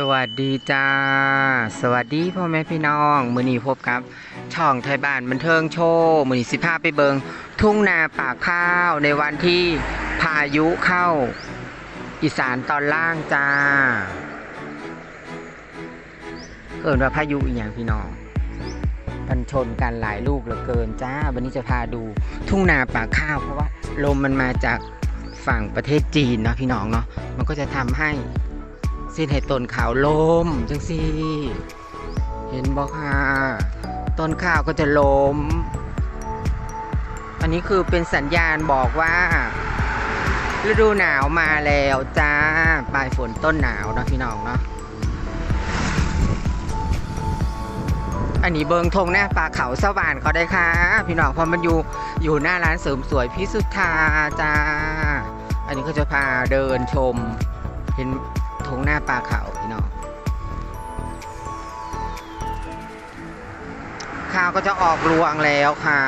สวัสดีจ้า สวัสดีพ่อแม่พี่น้องมือนีพบกับ ช่องไทยบ้านบันเทิงโชว์มือนีสิพาไปเบิง ทุ่งนาป่าข้าวในวันที่พายุเข้า อีสานตอนล่างจ้าเกิดว่าพายุอีกอย่างพี่น้องมันชนกันหลายลูกเหลือเกินจ้า วันนี้จะพาดูทุ่งนาป่าข้าว เพราะว่าลมมันมาจากฝั่งประเทศจีนเนาะพี่น้องเนาะมันก็จะทำให้ สิ้นให้ต้นข่าวลมจังสิเห็นบอกค่ะต้นข้าวก็จะล้ม อันนี้คือเป็นสัญญาณบอกว่า ฤดูหนาวมาแล้วจ้าปลายฝนต้นหนาวเนาะพี่น้องเนาะอันนี้เบิงธงหน้าปลาเขาสว่านเขาได้ค่ะ พี่น้องพราะมันอยู่อยู่หน้าร้านเสริมสวยพิสุทธาจ้า อันนี้ก็จะพาเดินชม เห็น ธงหน้าปลาเขาพี่น้องข้าวก็จะออกรวงแล้วค่ะ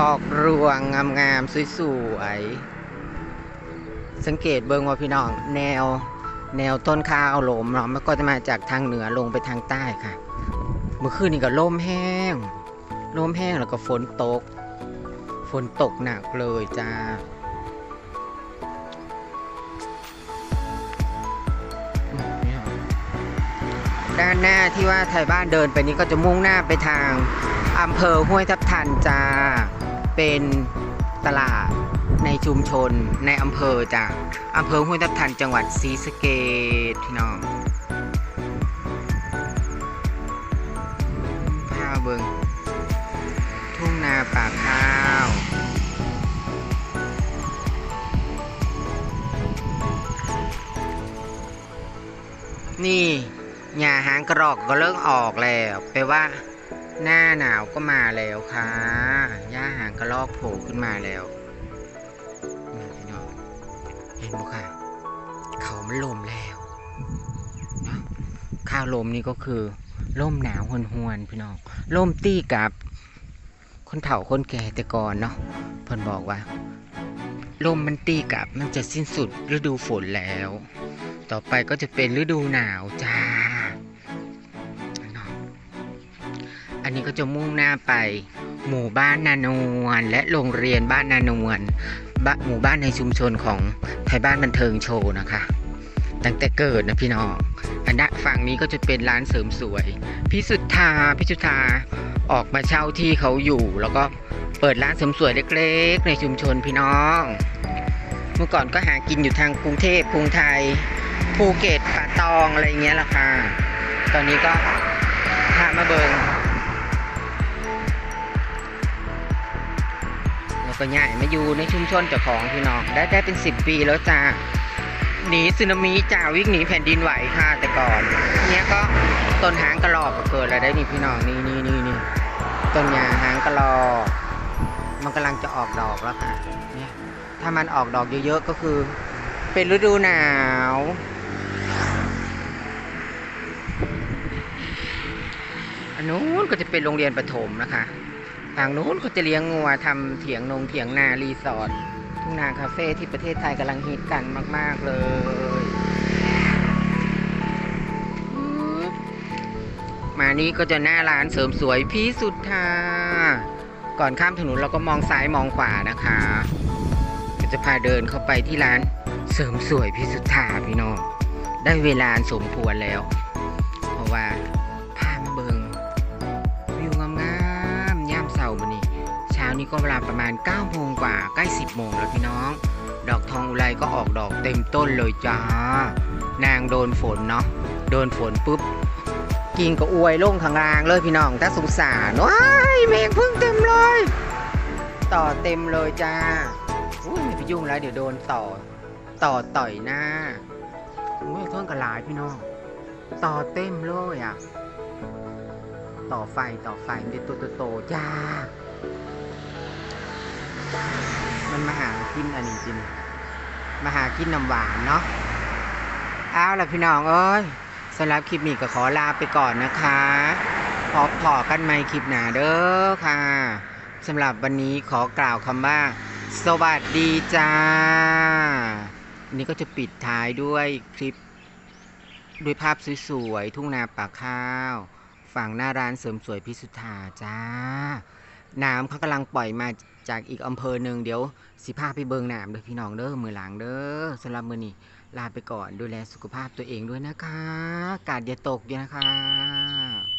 ออกรวงงามๆสวยๆสังเกตเบิ่งว่าพี่น้อง แนวแนวต้นข้าวลมเนาะมันก็จะมาจากทางเหนือลงไปทางใต้ค่ะ เมื่อคืนนี้ก็ลมแห้งลมแห้งแล้วก็ฝนตก ฝนตกหนักเลยจ้า ด้านหน้าที่ว่าไทยบ้านเดินไปนี้ก็จะมุ่งหน้าไปทางอำเภอห้วยทับทันจ้า เป็นตลาดในชุมชนในอำเภอจ้าอำเภอห้วยทับทันจังหวัดศรีสะเกษพี่น้องพาเบิงทุ่งนาป่า นี่หญ้าหางกระอกก็เริ่มออกแล้วแปลว่า หน้าหนาวก็มาแล้วค่ะหญ้าหางกระรอกโผล่ขึ้นมาแล้วนี่พี่น้องเห็นไหมค่ะ เขามันลมแล้วข้าวลมนี่ก็คือล่มหนาวหวนหวนๆพี่น้องล่มตี้กับคนเฒ่าคนแก่แต่ก่อนเนาะเพิ่นบอกว่าลมมันตีกับมันจะสิ้นสุดฤดูฝนแล้ว ต่อไปก็จะเป็นฤดูหนาวจ้าเนาะอันนี้ก็จะมุ่งหน้าไป หมู่บ้านนานวลและโรงเรียนบ้านนานวลหมู่บ้านในชุมชนของไทยบ้านบันเทิงโชว์นะคะ ตั้งแต่เกิดนะพี่น้อง อันด้านฝั่งนี้ก็จะเป็นร้านเสริมสวยพิสุทธาพิสุทธาออกมาเช่าที่เขาอยู่ แล้วก็เปิดร้านเสริมสวยเล็ก ๆ ในชุมชนพี่น้องเมื่อก่อนก็หากินอยู่ทางกรุงเทพกรุงไทย ภูเก็ตป่าตองอะไรเงี้ยละค่ะ ตอนนี้ก็พามาเบิงแล้วก็ย้ายมาอยู่ในชุมชนเจ้าของพี่น้องได้ได้เป็นสิบปีแล้วจ้าหนีสึนามิจ่าวิ่งหนีแผ่นดินไหวค่ะแต่ก่อน เนี้ยก็ต้นหางกระรอกเกิดอะไรได้นี่พี่น้องนี่นี่นี่นี่ต้นยาหางกระรอกมันกำลังจะออกดอกแล้วค่ะเนี่ยถ้ามันออกดอกเยอะๆก็คือ เป็นฤดูหนาว อันนู้นก็จะเป็นโรงเรียนประถมนะคะ ทางนู้นก็จะเลี้ยงงัวทำเถียงนงเถียงนารีสอร์ททุ่งนาคาเฟ่ที่ประเทศไทยกำลังฮิตกันมาก ๆ เลยมานี้ก็จะหน้าร้านเสริมสวยพี่สุดทาก่อนข้ามถนนเราก็มองซ้ายมองขวานะคะ จะพาเดินเข้าไปที่ร้าน เสริมสวยพี่สุดทาพี่น้อง ได้เวลาสมควรแล้ว เพราะว่าพามาเบิงวิวงามๆย่ามเสาร์วันนี้ เช้านี้ก็เวลาประมาณ9โมงกว่าใกล้ 10โมงแล้วพี่น้อง ดอกทองอุไรก็ออกดอกเต็มต้นเลยจ้า นางโดนฝนเนาะโดนฝนปุ๊บกิ่งก็อวยลงข้างล่างเลยพี่น้องถ้าสงสารว้ายเมฆพึ่งเต็มเลย ต่อเต็มเลยจ้าอุ้ยไม่ไปยุ่งแล้วเดี๋ยวโดนต่อ ต่อต่อยหน้าอุ้ยเพิ่งกระลายพี่น้อง ต่อเต็มเลยอะ ต่อไฟต่อไฟมันเป็นตัวโตๆจ้ามันมาหากินอันนี้จริงมาหากินน้ำหวานเนาะเอาล่ะพี่น้องเอ้ยสำหรับคลิปนี้ก็ขอลาไปก่อนนะคะพบพอกันใหม่คลิปหน้าเด้อค่ะสำหรับวันนี้ขอกล่าวคำว่า สวัสดีจ้า นี่ก็จะปิดท้ายด้วยคลิป ด้วยภาพสวยๆ ทุ่งนาป่าข้าว ฝั่งหน้าร้านเสริมสวยพิสุทธาจ้า น้ำเขากำลังปล่อยมาจากอีกอำเภอหนึ่งเดี๋ยวสิพาไปเบิงน้ำเด้อพี่น้องเด้อมือหลังเด้อสำหรับมือนี้ลาไปก่อนดูแลสุขภาพตัวเองด้วยนะคะ กาดอย่าตกด้วยนะคะ